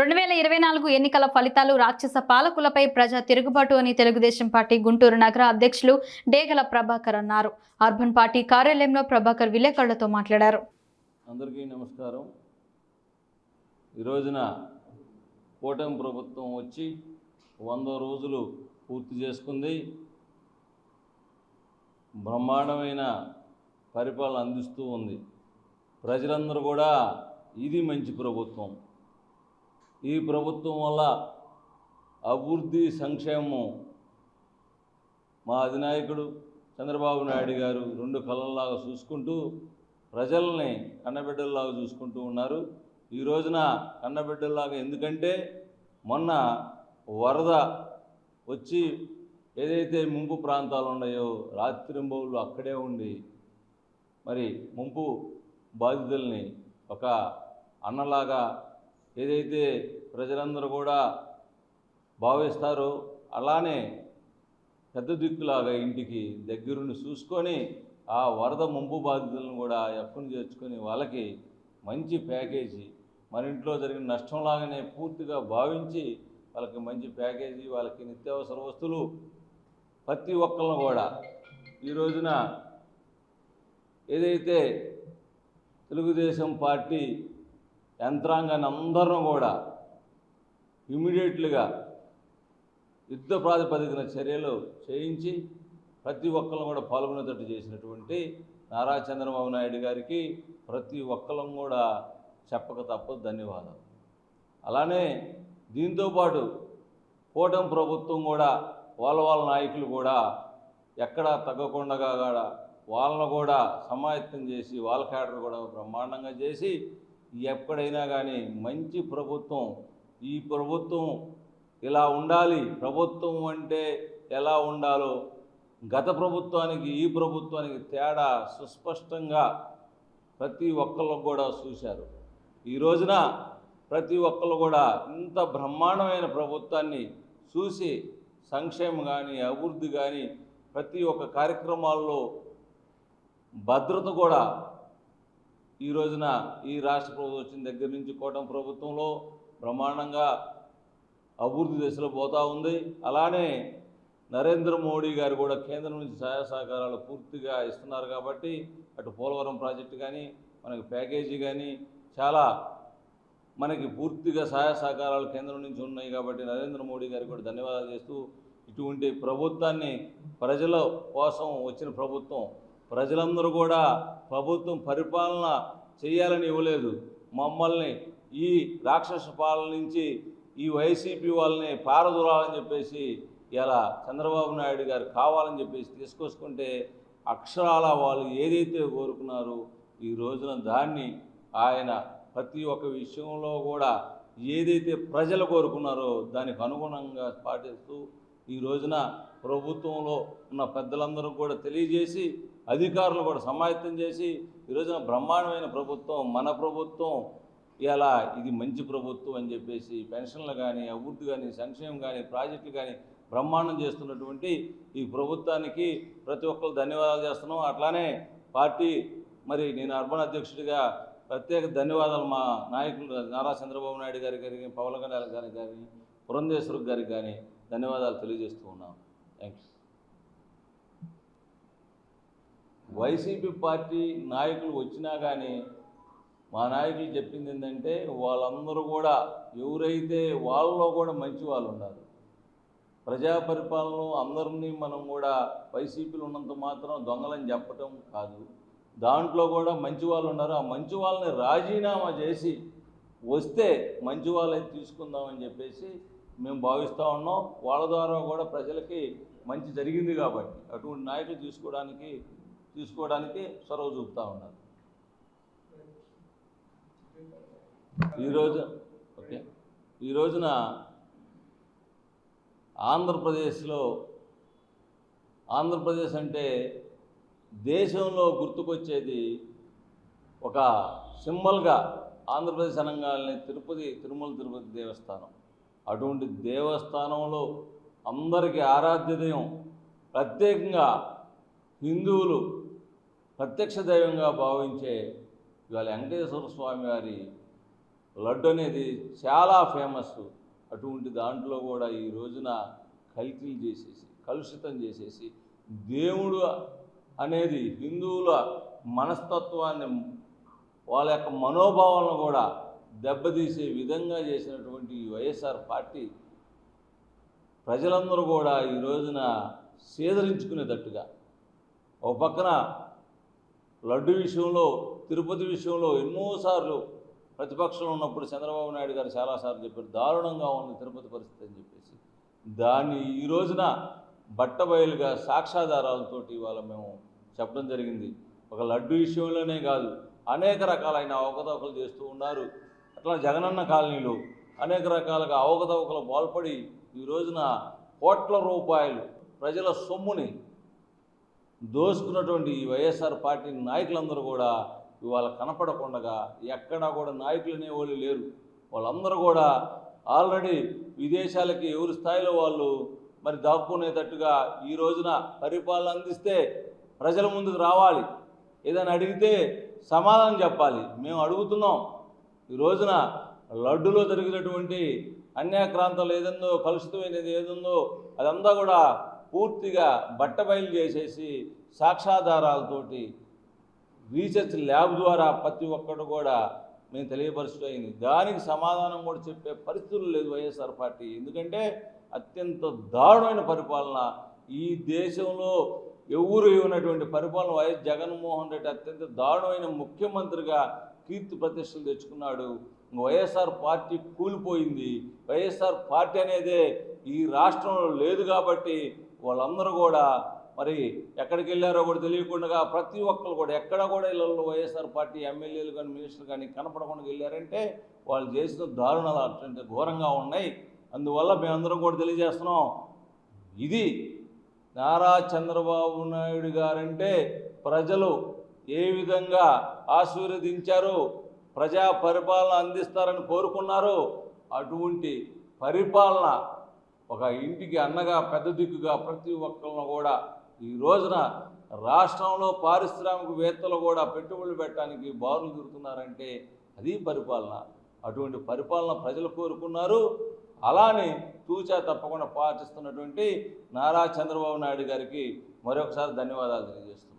రెండు వేల ఇరవై నాలుగు ఎన్నికల ఫలితాలు రాక్షస పాలకులపై ప్రజా తిరుగుబాటు అని తెలుగుదేశం పార్టీ గుంటూరు నగర అధ్యక్షులు డేగల ప్రభాకర్ అన్నారు. అర్బన్ పార్టీ కార్యాలయంలో ప్రభాకర్ విలేకరులతో మాట్లాడారు. అందరికీ నమస్కారం. ఈరోజున కూటమి ప్రభుత్వం వచ్చి వంద రోజులు పూర్తి చేసుకుంది. బ్రహ్మాండమైన పరిపాలన అందిస్తూ ఉంది. ప్రజలందరూ కూడా ఇది మంచి ప్రభుత్వం. ఈ ప్రభుత్వం వల్ల అభివృద్ధి సంక్షేమం మా అధినాయకుడు చంద్రబాబు నాయుడు గారు రెండు కళ్ళల్లాగా చూసుకుంటూ ప్రజల్ని కన్నబిడ్డల్లాగా చూసుకుంటూ ఉన్నారు. ఈ రోజున కన్నబిడ్డల్లాగా ఎందుకంటే మొన్న వరద వచ్చి ఏదైతే ముంపు ప్రాంతాలు ఉన్నాయో రాత్రింబవులు అక్కడే ఉండి మరి ముంపు బాధితుల్ని ఒక అన్నలాగా ఏదైతే ప్రజలందరూ కూడా భావిస్తారో అలానే పెద్ద దిక్కులాగా ఇంటికి దగ్గరుండి చూసుకొని ఆ వరద ముంపు బాధితులను కూడా ఎఫ్ను చేర్చుకొని వాళ్ళకి మంచి ప్యాకేజీ మన ఇంట్లో జరిగిన నష్టంలాగానే పూర్తిగా భావించి వాళ్ళకి మంచి ప్యాకేజీ వాళ్ళకి నిత్యావసర వస్తువులు ప్రతి ఒక్కళ్ళను కూడా ఈ రోజున ఏదైతే తెలుగుదేశం పార్టీ యంత్రాంగాన్ని అందరం కూడా ఇమీడియట్లుగా యుద్ధ ప్రాతిపదికన చర్యలు చేయించి ప్రతి ఒక్కరు కూడా పాల్గొనేటట్టు చేసినటువంటి నారా చంద్రబాబు నాయుడు గారికి ప్రతి ఒక్కరం కూడా చెప్పక తప్పదు ధన్యవాదాలు. అలానే దీంతోపాటు కూటమి ప్రభుత్వం కూడా వాళ్ళ వాళ్ళ నాయకులు కూడా ఎక్కడా తగ్గకుండా కూడా వాళ్ళను కూడా సమాయత్తం చేసి వాళ్ళ క్యాడర్ కూడా బ్రహ్మాండంగా చేసి ఎక్కడైనా కానీ మంచి ప్రభుత్వం ఈ ప్రభుత్వం ఇలా ఉండాలి. ప్రభుత్వం అంటే ఎలా ఉండాలో గత ప్రభుత్వానికి ఈ ప్రభుత్వానికి తేడా సుస్పష్టంగా ప్రతి ఒక్కళ్ళు కూడా చూశారు. ఈ రోజున ప్రతి ఒక్కళ్ళు కూడా ఇంత బ్రహ్మాండమైన ప్రభుత్వాన్ని చూసి సంక్షేమం కానీ అభివృద్ధి కానీ ప్రతి ఒక్క కార్యక్రమాల్లో భద్రత కూడా ఈ రోజున ఈ రాష్ట్ర ప్రభుత్వం వచ్చిన దగ్గర నుంచి కూటమి ప్రభుత్వంలో బ్రహ్మాండంగా అభివృద్ధి దశలో పోతూ ఉంది. అలానే నరేంద్ర మోడీ గారు కూడా కేంద్రం నుంచి సహాయ సహకారాలు పూర్తిగా ఇస్తున్నారు కాబట్టి అటు పోలవరం ప్రాజెక్టు కానీ మనకి ప్యాకేజీ కానీ చాలా మనకి పూర్తిగా సహాయ సహకారాలు కేంద్రం నుంచి ఉన్నాయి కాబట్టి నరేంద్ర మోడీ గారికి కూడా ధన్యవాదాలు చేస్తూ ఇటువంటి ప్రభుత్వాన్ని ప్రజల కోసం వచ్చిన ప్రభుత్వం ప్రజలందరూ కూడా ప్రభుత్వం పరిపాలన చేయాలని ఇవ్వలేదు. మమ్మల్ని ఈ రాక్షస పాలన నుంచి ఈ వైసీపీ వాళ్ళని పారదూరాలని చెప్పేసి ఇలా చంద్రబాబు నాయుడు గారు కావాలని చెప్పేసి తీసుకొచ్చుకుంటే అక్షరాల వాళ్ళు ఏదైతే కోరుకున్నారో ఈ రోజున దాన్ని ఆయన ప్రతి ఒక్క విషయంలో కూడా ఏదైతే ప్రజలు కోరుకున్నారో దానికి అనుగుణంగా పాటిస్తూ ఈ రోజున ప్రభుత్వంలో ఉన్న పెద్దలందరూ కూడా తెలియజేసి అధికారులు కూడా సమాయత్తం చేసి ఈ రోజున బ్రహ్మాండమైన ప్రభుత్వం మన ప్రభుత్వం ఇలా ఇది మంచి ప్రభుత్వం అని చెప్పేసి పెన్షన్లు కానీ అభివృద్ధి కానీ సంక్షేమం కానీ ప్రాజెక్టులు కానీ బ్రహ్మాండం చేస్తున్నటువంటి ఈ ప్రభుత్వానికి ప్రతి ఒక్కరు ధన్యవాదాలు చేస్తున్నాం. అట్లానే పార్టీ మరి నేను అర్బన్ అధ్యక్షుడిగా ప్రత్యేక ధన్యవాదాలు మా నాయకులు నారా చంద్రబాబు నాయుడు గారి కానీ పవన్ కళ్యాణ్ గారికి కానీ పురంధేశ్వర్ గారికి కానీ ధన్యవాదాలు తెలియజేస్తూ ఉన్నాం. థ్యాంక్ యూ వైసీపీ పార్టీ నాయకులు వచ్చినా కానీ మా నాయకులు చెప్పింది ఏంటంటే వాళ్ళందరూ కూడా ఎవరైతే వాళ్ళలో కూడా మంచి వాళ్ళు ఉన్నారు ప్రజా పరిపాలన అందరినీ మనం కూడా వైసీపీలు ఉన్నంత మాత్రం దొంగలని చెప్పటం కాదు. దాంట్లో కూడా మంచి వాళ్ళు ఉన్నారు. ఆ మంచి వాళ్ళని రాజీనామా చేసి వస్తే మంచి వాళ్ళని తీసుకుందామని చెప్పేసి మేము భావిస్తూ ఉన్నాం. వాళ్ళ ద్వారా కూడా ప్రజలకి మంచి జరిగింది కాబట్టి అటువంటి నాయకులు తీసుకోవడానికి తీసుకోవడానికి చొరవ చూపుతూ ఉన్నారు. ఈరోజు ఓకే. ఈ రోజున ఆంధ్రప్రదేశ్లో ఆంధ్రప్రదేశ్ అంటే దేశంలో గుర్తుకొచ్చేది ఒక సింబల్గా ఆంధ్రప్రదేశ్ అనగానే తిరుపతి తిరుమల తిరుపతి దేవస్థానం. అటువంటి దేవస్థానంలో అందరికీ ఆరాధ్య దైవం ప్రత్యేకంగా హిందువులు ప్రత్యక్ష దైవంగా భావించే ఇవాళ వెంకటేశ్వర స్వామి వారి లడ్డు అనేది చాలా ఫేమస్. అటువంటి దాంట్లో కూడా ఈ రోజున కల్తీలు చేసేసి కలుషితం చేసేసి దేవుడు అనేది హిందువుల మనస్తత్వాన్ని వాళ్ళ యొక్క మనోభావాలను కూడా దెబ్బతీసే విధంగా చేసినటువంటి ఈ వైఎస్ఆర్ పార్టీ ప్రజలందరూ కూడా ఈ రోజున సేదరించుకునేటట్టుగా. ఒక పక్కన లడ్డు విషయంలో తిరుపతి విషయంలో ఎన్నోసార్లు ప్రతిపక్షంలో ఉన్నప్పుడు చంద్రబాబు నాయుడు గారు చాలాసార్లు చెప్పారు దారుణంగా ఉంది తిరుపతి పరిస్థితి అని చెప్పేసి. దాన్ని ఈ రోజున బట్టబయలుగా సాక్ష్యాధారాలతో ఇవాళ మేము చెప్పడం జరిగింది. ఒక లడ్డు విషయంలోనే కాదు అనేక రకాలైన అవకతవకలు చేస్తూ ఉన్నారు. అట్లా జగనన్న కాలనీలో అనేక రకాలుగా అవకతవకలు పాల్పడి ఈ రోజున కోట్ల రూపాయలు ప్రజల సొమ్ముని దోసుకున్నటువంటి ఈ వైఎస్ఆర్ పార్టీ నాయకులందరూ కూడా ఇవాళ కనపడకుండా ఎక్కడా కూడా నాయకులు అనేవాళ్ళు లేరు. వాళ్ళందరూ కూడా ఆల్రెడీ విదేశాలకి ఎవరి స్థాయిలో వాళ్ళు మరి దాక్కునేటట్టుగా ఈ రోజున పరిపాలన అందిస్తే ప్రజల ముందుకు రావాలి. ఏదైనా అడిగితే సమాధానం చెప్పాలి. మేము అడుగుతున్నాం. ఈ రోజున లడ్డులో జరిగినటువంటి అన్యాక్రాంతాలు ఏదందో కలుషితమైనది ఏదుందో అదంతా కూడా పూర్తిగా బట్టబయలు చేసేసి సాక్షాధారాలతోటి రీసెర్చ్ ల్యాబ్ ద్వారా ప్రతి ఒక్కరు కూడా మేము తెలియపరచడం అయింది. దానికి సమాధానం కూడా చెప్పే పరిస్థితులు లేదు వైఎస్ఆర్ పార్టీ. ఎందుకంటే అత్యంత దారుణమైన పరిపాలన. ఈ దేశంలో ఎవరు ఇవ్వనటువంటి పరిపాలన వైఎస్ జగన్మోహన్ రెడ్డి అత్యంత దారుణమైన ముఖ్యమంత్రిగా కీర్తి ప్రతిష్టలు తెచ్చుకున్నాడు. వైఎస్ఆర్ పార్టీ కూలిపోయింది. వైఎస్ఆర్ పార్టీ అనేదే ఈ రాష్ట్రంలో లేదు కాబట్టి వాళ్ళందరూ కూడా మరి ఎక్కడికి వెళ్ళారో కూడా తెలియకుండా ప్రతి ఒక్కరు కూడా ఎక్కడ కూడా ఇళ్ళల్లో వైఎస్ఆర్ పార్టీ ఎమ్మెల్యేలు కానీ మినిస్టర్లు కానీ కనపడకుండా వెళ్ళారంటే వాళ్ళు చేసిన దారుణాలు అటువంటి ఘోరంగా ఉన్నాయి. అందువల్ల మేమందరం కూడా తెలియజేస్తున్నాం. ఇది నారా చంద్రబాబు నాయుడు గారంటే ప్రజలు ఏ విధంగా ఆశీర్వదించారు ప్రజా పరిపాలన అందిస్తారని కోరుకున్నారు అటువంటి పరిపాలన ఒక ఇంటికి అన్నగా పెద్ద దిక్కుగా ప్రతి ఒక్కరిని కూడా ఈ రోజున రాష్ట్రంలో పారిశ్రామికవేత్తలు కూడా పెట్టుబడులు పెట్టడానికి బారులు తిరుగుతున్నారంటే అది పరిపాలన. అటువంటి పరిపాలన ప్రజలు కోరుకున్నారు. అలానే తూచా తప్పకుండా పాటిస్తున్నటువంటి నారా చంద్రబాబు నాయుడు గారికి మరొకసారి ధన్యవాదాలు తెలియజేస్తున్నాను.